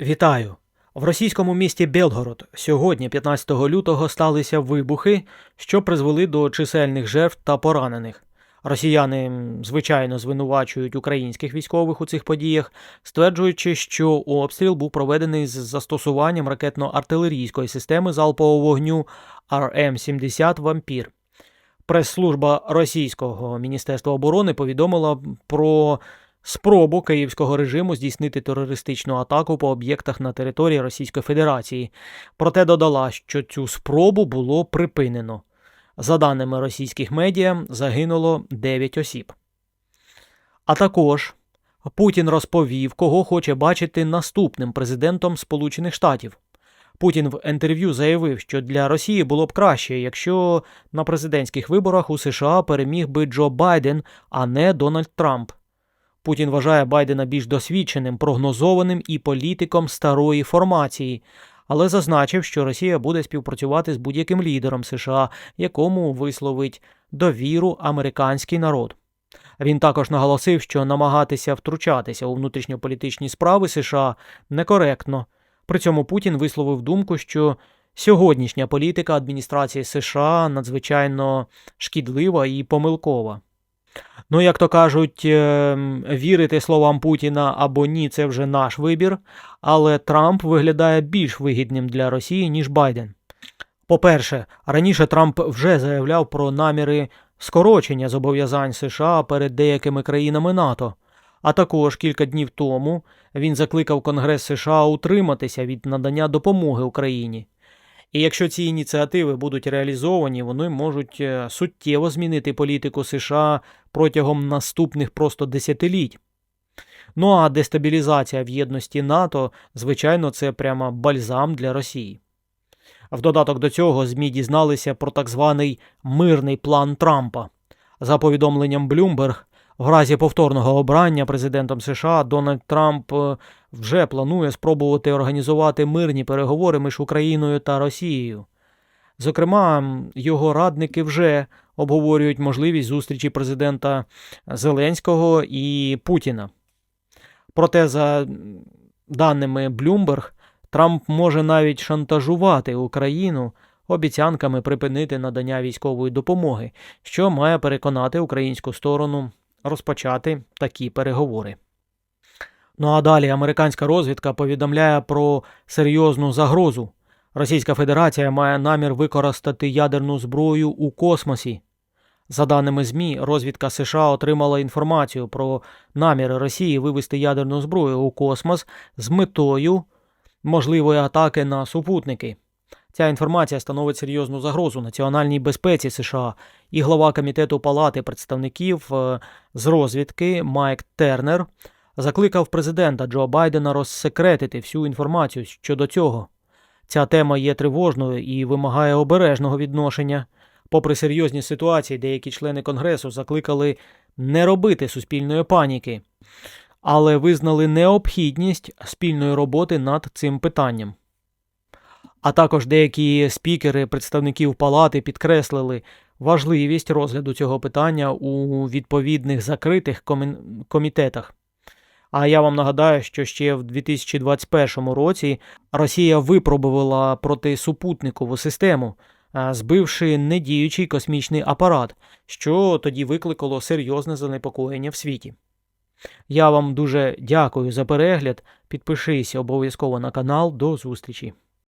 Вітаю! В російському місті Белгород сьогодні, 15 лютого, сталися вибухи, що призвели до чисельних жертв та поранених. Росіяни, звичайно, звинувачують українських військових у цих подіях, стверджуючи, що обстріл був проведений з застосуванням ракетно-артилерійської системи залпового вогню РМ-70 Вампір. Прес-служба російського міністерства оборони повідомила про спробу київського режиму здійснити терористичну атаку по об'єктах на території Російської Федерації. Проте додала, що цю спробу було припинено. За даними російських медіа, загинуло 9 осіб. А також Путін розповів, кого хоче бачити наступним президентом Сполучених Штатів. Путін в інтерв'ю заявив, що для Росії було б краще, якщо на президентських виборах у США переміг би Джо Байден, а не Дональд Трамп. Путін вважає Байдена більш досвідченим, прогнозованим і політиком старої формації, але зазначив, що Росія буде співпрацювати з будь-яким лідером США, якому висловить довіру американський народ. Він також наголосив, що намагатися втручатися у внутрішньополітичні справи США некоректно. При цьому Путін висловив думку, що сьогоднішня політика адміністрації США надзвичайно шкідлива і помилкова. Ну, як то кажуть, ем, вірити словам Путіна або ні, це вже наш вибір, але Трамп виглядає більш вигідним для Росії, ніж Байден. По-перше, раніше Трамп вже заявляв про наміри скорочення зобов'язань США перед деякими країнами НАТО. А також кілька днів тому він закликав Конгрес США утриматися від надання допомоги Україні. І якщо ці ініціативи будуть реалізовані, вони можуть е, суттєво змінити політику США протягом наступних просто десятиліть. Ну а дестабілізація в єдності НАТО, звичайно, це прямо бальзам для Росії. В додаток до цього ЗМІ дізналися про так званий мирний план Трампа. За повідомленням Bloomberg, в разі повторного обрання президентом США Дональд Трамп е, вже планує спробувати організувати мирні переговори між Україною та Росією. Зокрема, його радники вже обговорюють можливість зустрічі президента Зеленського і Путіна. Проте, за даними Bloomberg, Трамп може навіть шантажувати Україну обіцянками припинити надання військової допомоги, що має переконати українську сторону розпочати такі переговори. Ну а далі американська розвідка повідомляє про серйозну загрозу. Російська Федерація має намір використати ядерну зброю у космосі. За даними ЗМІ, розвідка США отримала інформацію про наміри Росії вивести ядерну зброю у космос з метою можливої атаки на супутники. Ця інформація становить серйозну загрозу національній безпеці США, і глава комітету Палати представників е, з розвідки Майк Тернер закликав президента Джо Байдена розсекретити всю інформацію щодо цього. Ця тема є тривожною і вимагає обережного відношення. Попри серйозні ситуації, деякі члени Конгресу закликали не робити суспільної паніки, але визнали необхідність спільної роботи над цим питанням. А також деякі спікери представників палати підкреслили важливість розгляду цього питання у відповідних закритих комітетах. А я вам нагадаю, що ще в 2021 році Росія випробувала протисупутникову систему, збивши недіючий космічний апарат, що тоді викликало серйозне занепокоєння в світі. Я вам дуже дякую за перегляд. Підпишись обов'язково на канал. До зустрічі!